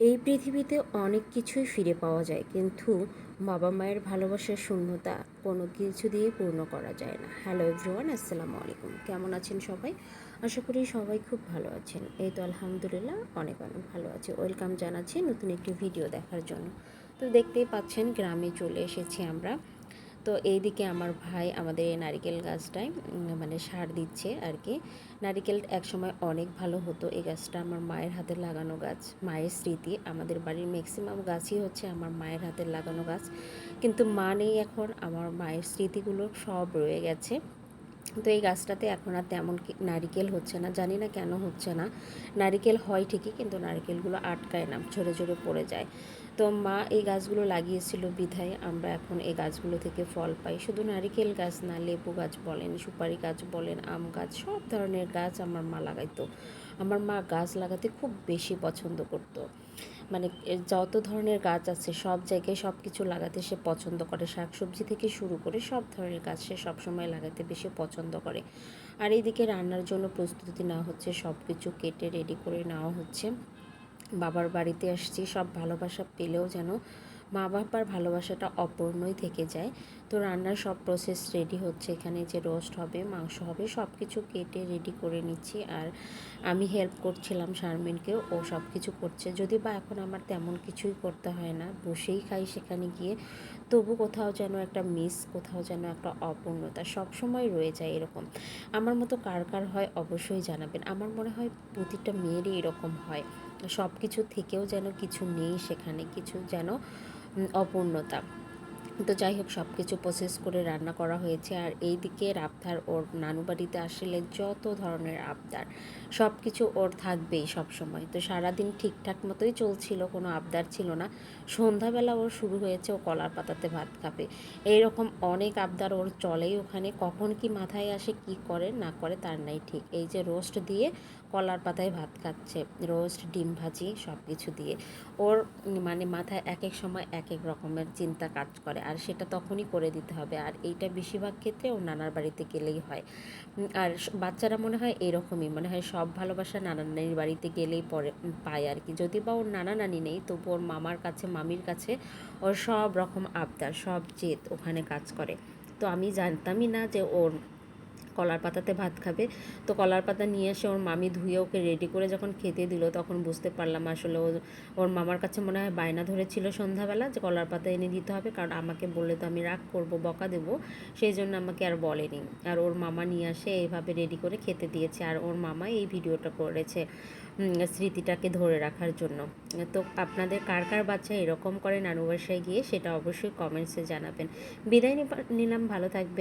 এই পৃথিবীতে অনেক কিছুই ফিরে পাওয়া যায়, কিন্তু বাবা মায়ের ভালোবাসার শূন্যতা কোনো কিছু দিয়ে পূর্ণ করা যায় না। হ্যালো এভরিওয়ান আসসালামু আলাইকুম। কেমন আছেন সবাই? আশা করি সবাই খুব ভালো আছেন। এই তো আলহামদুলিল্লাহ, অনেক অনেক ভালো আছে। ওয়েলকাম জানাচ্ছি নতুন একটি ভিডিও দেখার জন্য। তো দেখতেই পাচ্ছেন, গ্রামে চলে এসেছি আমরা। তো এইদিকে আমার ভাই আমাদের এই নারিকেল গাছটায় মানে সার দিচ্ছে আর কি। নারিকেল একসময় অনেক ভালো হতো। এই গাছটা আমার মায়ের হাতে লাগানো গাছ, মায়ের স্মৃতি। আমাদের বাড়ির ম্যাক্সিমাম গাছই হচ্ছে আমার মায়ের হাতে লাগানো গাছ। কিন্তু মা নেই এখন, আমার মায়ের স্মৃতিগুলো সব রয়ে গেছে। তো এই গাছটাতে এখন আর তেমন নারিকেল হচ্ছে না। জানি না কেন হচ্ছে না। নারিকেল হয় ঠিকই, কিন্তু নারিকেলগুলো আটকায় না, ঝরে ঝরে পড়ে যায়। তো মা এই গাছগুলো লাগিয়েছিল বিধায়, আমরা এখন এই গাছগুলো থেকে ফল পাই। শুধু নারিকেল গাছ না, লেবু গাছ বলেন, সুপারি গাছ বলেন, আম গাছ, সব ধরনের গাছ আমার মা লাগাইতো। আমার মা গাছ লাগাতে খুব বেশি পছন্দ করতো। মানে যত ধরনের গাছ আছে, সব জায়গায় সব কিছু লাগাতে সে পছন্দ করে। শাকসবজি থেকে শুরু করে সব ধরনের গাছ সে সবসময় লাগাতে বেশি পছন্দ করে। আর এইদিকে রান্নার জন্য প্রস্তুতি নেওয়া হচ্ছে সব কিছু কেটে রেডি করে নেওয়া হচ্ছে। বাবার বাড়িতে আসছি, সব ভালোবাসা পেলেও যেন মা বাবার ভালোবাসাটা অপূর্ণই থেকে যায়। তো রান্নার সব প্রসেস রেডি হচ্ছে এখানে, যে রোস্ট হবে, মাংস হবে সব কিছু কেটে রেডি করে নিচ্ছি। আর আমি হেল্প করছিলাম শারমিনকে, ও সব কিছু করছে। যদি বা এখন আমার তেমন কিছুই করতে হয় না, বসেই খাই সেখানে গিয়ে, তবু কোথাও যেন একটা মিস কোথাও যেন একটা অপূর্ণতা সব সময় রয়ে যায় এরকম। আমার মতো কার কার হয় অবশ্যই জানাবেন। আমার মনে হয় প্রতিটা মেয়েরই এরকম হয়। সব কিছু থেকেও যেন কিছু নেই সেখানে কিছু যেন অপূর্ণতা। তো যাই হোক সব কিছু প্রসেস করে রান্না করা হয়েছে। আর এই দিকে আবদার ওর নানু বাড়িতে আসলে যত ধরনের আবদার সব কিছু ওর থাকবেই সব সময় তো সারাদিন ঠিকঠাক মতোই চলছিল, কোনো আবদার ছিল না। সন্ধ্যাবেলা ওর শুরু হয়েছে ও কলার পাতাতে ভাত খাবে। এইরকম অনেক আবদার ওর চলেই ওখানে। কখন কি মাথায় আসে, কি করে, না করে তার নাই ঠিক। এই যে রোস্ট দিয়ে কলার পাতায় ভাত খাচ্ছে রোস্ট ডিম ভাজি সব কিছু দিয়ে। ওর মানে মাথায় এক এক সময় এক এক রকমের চিন্তা কাজ করে। আর সেটা তখনই করে দিতে হবে। আর এইটা বেশিরভাগ ক্ষেত্রে ও নানার বাড়িতে গেলেই হয়। আর বাচ্চারা মনে হয় এরকমই। মনে হয় সব ভালোবাসা নানা নানির বাড়িতে গেলেই পরে পায় আর কি। যদি বা ওর নানা নানি নেই, তবু ওর মামার কাছে, মামির কাছে ওর সব রকম আবদার, সব জেদ ওখানে কাজ করে। তো আমি জানতামই না যে ওর কলার পাতাতে ভাত খাবে। তো কলার পাতা নিয়ে এসে ওর মামি ধুয়ে ওকে রেডি করে যখন খেতে দিল, তখন বুঝতে পারলাম আসলে ওর মামার কাছে মনে হয় বায়না ধরেছিল সন্ধ্যাবেলা যে কলার পাতা এনে দিতে হবে, কারণ আমাকে বললে তো আমি রাগ করব, বকা দেবো। সেই জন্য আমাকে আর বলেনি। আর ওর মামা নিয়ে আসে এইভাবে রেডি করে খেতে দিয়েছে। আর ওর মামা এই ভিডিওটা করেছে স্মৃতিটাকে ধরে রাখার জন্য। তো আপনাদের কার কার বাচ্চা এরকম করে নানু বাসায় গিয়ে সেটা অবশ্যই কমেন্টসে জানাবেন। বিদায় নিলাম, ভালো থাকবে